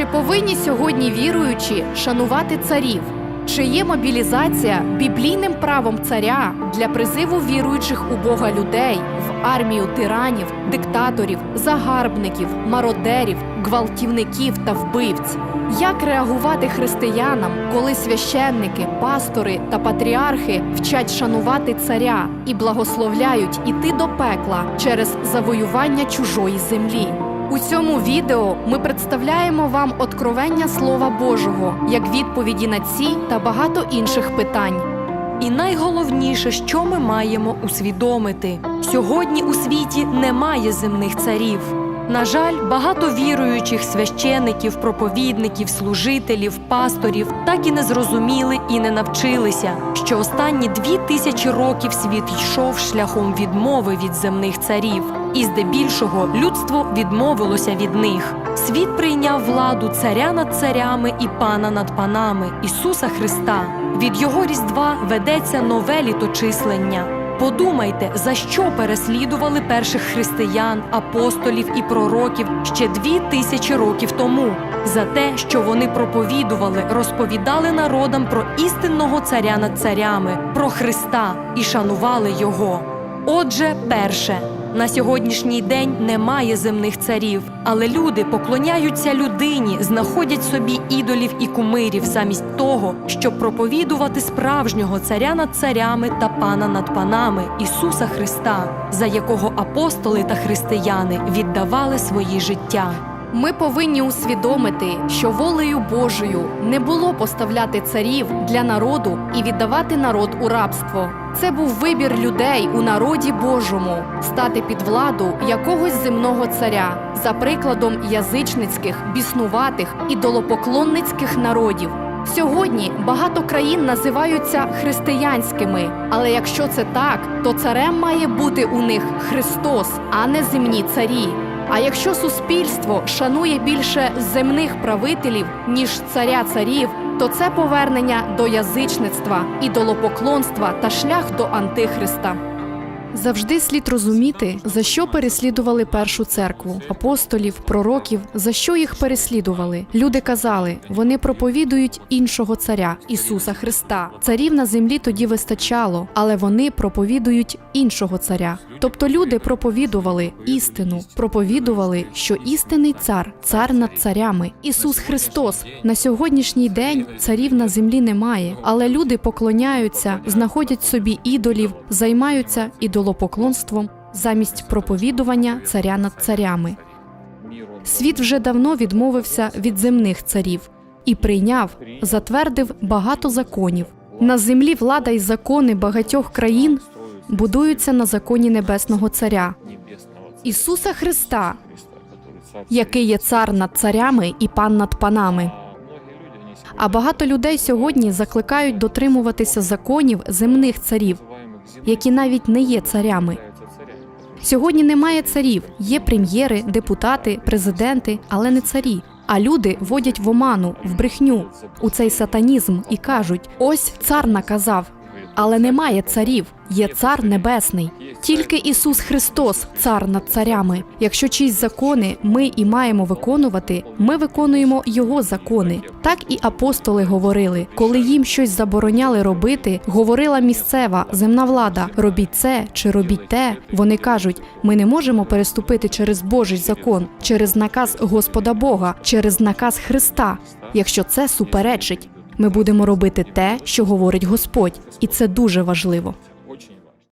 Чи повинні сьогодні віруючі шанувати царів? Чи є мобілізація біблійним правом царя для призиву віруючих у Бога людей в армію тиранів, диктаторів, загарбників, мародерів, гвалтівників та вбивць? Як реагувати християнам, коли священники, пастори та патріархи вчать шанувати царя і благословляють іти до пекла через завоювання чужої землі? У цьому відео ми представляємо вам откровення Слова Божого як відповіді на ці та багато інших питань. І найголовніше, що ми маємо усвідомити: сьогодні у світі немає земних царів. На жаль, багато віруючих священиків, проповідників, служителів, пасторів так і не зрозуміли і не навчилися, що останні дві тисячі років світ йшов шляхом відмови від земних царів, і здебільшого людство відмовилося від них. Світ прийняв владу царя над царями і пана над панами Ісуса Христа. Від його різдва ведеться нове літочислення. Подумайте, за що переслідували перших християн, апостолів і пророків ще дві тисячі років тому. За те, що вони проповідували, розповідали народам про істинного царя над царями, про Христа і шанували Його. Отже, перше. На сьогоднішній день немає земних царів, але люди поклоняються людині, знаходять собі ідолів і кумирів замість того, щоб проповідувати справжнього царя над царями та пана над панами Ісуса Христа, за якого апостоли та християни віддавали свої життя. Ми повинні усвідомити, що волею Божою не було поставляти царів для народу і віддавати народ у рабство. Це був вибір людей у народі Божому стати під владу якогось земного царя, за прикладом язичницьких, біснуватих, ідолопоклонницьких народів. Сьогодні багато країн називаються християнськими, але якщо це так, то царем має бути у них Христос, а не земні царі. А якщо суспільство шанує більше земних правителів, ніж царя царів, то це повернення до язичництва, ідолопоклонства та шлях до антихриста. Завжди слід розуміти, за що переслідували першу церкву, апостолів, пророків, за що їх переслідували. Люди казали, вони проповідують іншого царя Ісуса Христа. Царів на землі тоді вистачало, але вони проповідують іншого царя. Тобто люди проповідували істину, проповідували, що істинний цар, цар над царями, Ісус Христос. На сьогоднішній день царів на землі немає, але люди поклоняються, знаходять собі ідолів, займаються ідолопоклонством замість проповідування царя над царями. Світ вже давно відмовився від земних царів і прийняв, затвердив багато законів. На землі влада і закони багатьох країн будуються на законі небесного царя Ісуса Христа, який є цар над царями і пан над панами. А багато людей сьогодні закликають дотримуватися законів земних царів, які навіть не є царями. Сьогодні немає царів, є прем'єри, депутати, президенти, але не царі. А люди водять в оману, в брехню, у цей сатанізм і кажуть: ось цар наказав. Але немає царів, є цар небесний. Тільки Ісус Христос, цар над царями. Якщо чиїсь закони ми і маємо виконувати, ми виконуємо Його закони. Так і апостоли говорили, коли їм щось забороняли робити, говорила місцева земна влада: робіть це чи робіть те. Вони кажуть: ми не можемо переступити через Божий закон, через наказ Господа Бога, через наказ Христа, якщо це суперечить. Ми будемо робити те, що говорить Господь, і це дуже важливо.